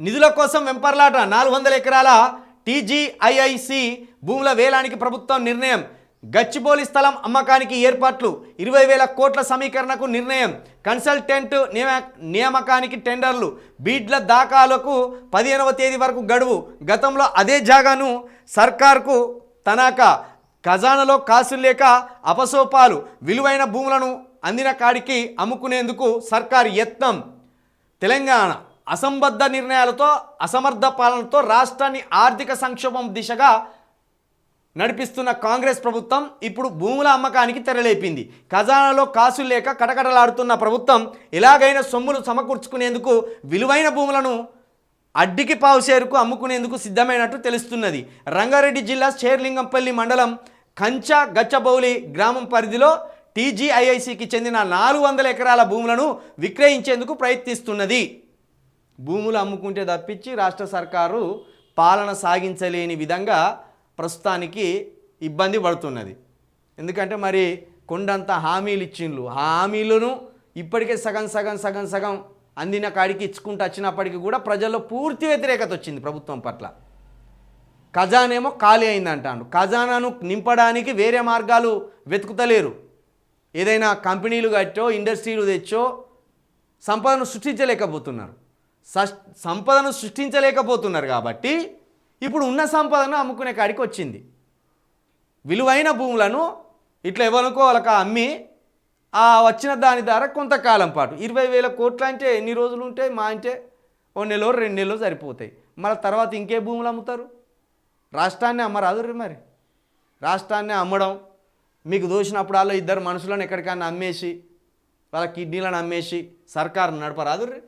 నిధుల కోసం వెంపర్లాట నాలుగు వందల ఎకరాల టీజీఐఐసి భూముల వేలానికి ప్రభుత్వం నిర్ణయం. గచ్చిబౌలి స్థలం అమ్మకానికి ఏర్పాట్లు ఇరవై వేల కోట్ల సమీకరణకు నిర్ణయం. కన్సల్టెంట్ నియమ నియామకానికి టెండర్లు. బీడ్ల దాఖాలకు పదిహేనవ తేదీ వరకు గడువు. గతంలో అదే జాగాను సర్కార్కు తనఖా ఖజానాలో కాసులు లేక అపసోపాలు. విలువైన భూములను అందిన కాడికి అమ్ముకునేందుకు సర్కారు యత్నం. తెలంగాణ అసంబద్ధ నిర్ణయాలతో అసమర్థ పాలనతో రాష్ట్రాన్ని ఆర్థిక సంక్షోభం దిశగా నడిపిస్తున్న కాంగ్రెస్ ప్రభుత్వం ఇప్పుడు భూముల అమ్మకానికి తెరలేపింది. ఖజానాలో కాసులు లేక కటకటలాడుతున్న ప్రభుత్వం ఎలాగైనా సొమ్ములు సమకూర్చుకునేందుకు విలువైన భూములను అడ్డికి పావుసేరుకు అమ్ముకునేందుకు సిద్ధమైనట్టు తెలుస్తున్నది. రంగారెడ్డి జిల్లా షేర్లింగంపల్లి మండలం కంచా గచ్చబౌలి గ్రామం పరిధిలో టీజీఐఐసికి చెందిన నాలుగు వందల ఎకరాల భూములను విక్రయించేందుకు ప్రయత్నిస్తున్నది. భూములు అమ్ముకుంటే తప్పించి రాష్ట్ర సర్కారు పాలన సాగించలేని విధంగా ప్రస్తుతానికి ఇబ్బంది పడుతున్నది. ఎందుకంటే మరి కొండంత హామీలు ఇచ్చిండ్రు ఆ హామీలను ఇప్పటికే సగం సగం సగం సగం అందిన కాడికి ఇచ్చుకుంటూ వచ్చినప్పటికీ కూడా ప్రజల్లో పూర్తి వ్యతిరేకత వచ్చింది ప్రభుత్వం పట్ల. ఖజానేమో ఖాళీ అయిందంటాడు ఖజానాను నింపడానికి వేరే మార్గాలు వెతుకుతలేరు. ఏదైనా కంపెనీలు కట్టో ఇండస్ట్రీలు తెచ్చో సంపదను సృష్టించలేకపోతున్నారు. సంపదను సృష్టించలేకపోతున్నారు కాబట్టి ఇప్పుడు ఉన్న సంపదను అమ్ముకునే కాడికి వచ్చింది. విలువైన భూములను ఇట్లా ఎవరికో వాళ్ళకి అమ్మి ఆ వచ్చిన దాని ద్వారా కొంతకాలం పాటు ఇరవై వేల కోట్లు అంటే ఎన్ని రోజులు ఉంటాయి మా అంటే ఓ నెలలో రెండు నెలలో సరిపోతాయి. మళ్ళీ తర్వాత ఇంకే భూములు అమ్ముతారు? రాష్ట్రాన్ని అమ్మరాదు రే మరి. రాష్ట్రాన్ని అమ్మడం మీకు దోచినప్పుడు వాళ్ళు ఇద్దరు మనుషులను ఎక్కడికైనా అమ్మేసి వాళ్ళ కిడ్నీలను అమ్మేసి సర్కారు నడపరాదు రే.